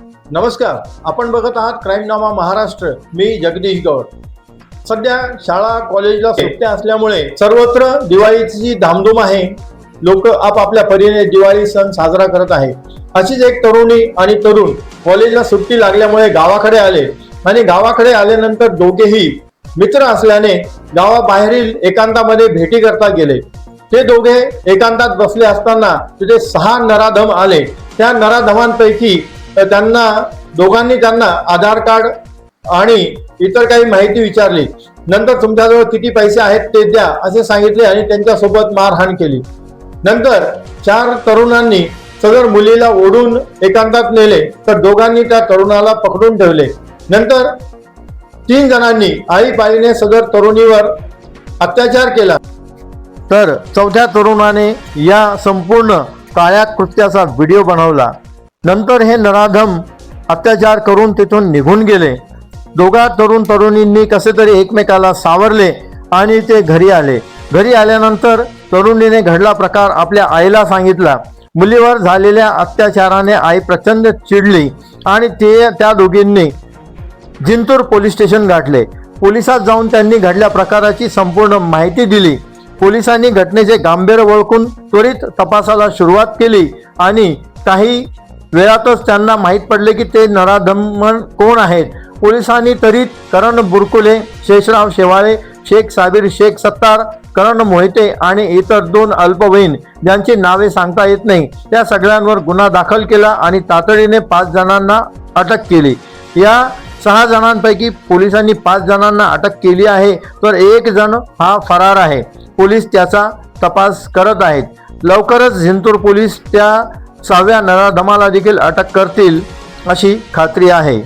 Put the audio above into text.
नमस्कार आपण बघत आहात क्राईम नामा महाराष्ट्र मी जगदीश गौड सध्या शाळा कॉलेजला सुट्ट्या असल्यामुळे सर्वत्र दिवाळीची धामधूम आहे लोक आपापल्या परीने दिवाळी सण साजरा करत आहे अशीच एक तरुणी आणि तरुण कॉलेजला सुट्टी लागल्यामुळे गावाकडे आले आणि गावाकडे आल्यानंतर दोघेही मित्र असल्याने गावाबाहेरील एकांतामध्ये भेटी करता गेले. ते दोघे एकांतात बसले असताना तिथे सहा नराधम आले. त्या नराधमांपैकी तर त्यांना दोघांनी त्यांना आधार कार्ड आणि इतर काही माहिती विचारली. नंतर तुमच्याजवळ किती पैसे आहेत ते द्या असे सांगितले आणि त्यांच्यासोबत मारहाण केली. नंतर चार तरुणांनी सदर मुलीला ओढून एकांतात नेले तर दोघांनी त्या तरुणाला पकडून ठेवले. नंतर तीन जणांनी आळीपाळीने सदर तरुणीवर अत्याचार केला. तर चौथ्या तरुणाने या संपूर्ण काळ्या कृत्याचा व्हिडिओ बनवला. नंतर हे नराधम अत्याचार करून तिथून निघून गेले. दोघा तरुण तरुणींनी कसे तरी एकमेकाला सावरले आणि ते घरी आले. घरी आल्यानंतर तरुणीने घडला प्रकार आपल्या आईला सांगितला. मुलीवर झालेल्या अत्याचाराने आई प्रचंड चिडली आणि ते त्या दोघींनी जिंतूर पोलीस स्टेशन गाठले. पोलिसात जाऊन त्यांनी घडल्या प्रकाराची संपूर्ण माहिती दिली. पोलिसांनी घटनेचे गांभीर्य ओळखून त्वरित तपासाला सुरुवात केली आणि काही वेळातच त्यांना माहीत पडले की ते नराधमन कोण आहेत? पोलिसांनी तरी करण बुरकुले शेषराव शेवाळे शेख साबीर शेख सत्तार करण मोहिते आणि इतर दोन अल्पवयीन ज्यांची नावे सांगता येत नाही. त्या सगळ्यांवर गुन्हा दाखल केला आणि तातडीने पाच जणांना अटक केली. या सहा जणांपैकी पोलिसांनी पाच जणांना अटक केली आहे तर एक जण हा फरार आहे. पोलीस त्याचा तपास करत आहेत. लवकरच झिंतूर पोलीस त्या सहाव्या नराधमाला देखील अटक करतील अशी खात्री आहे.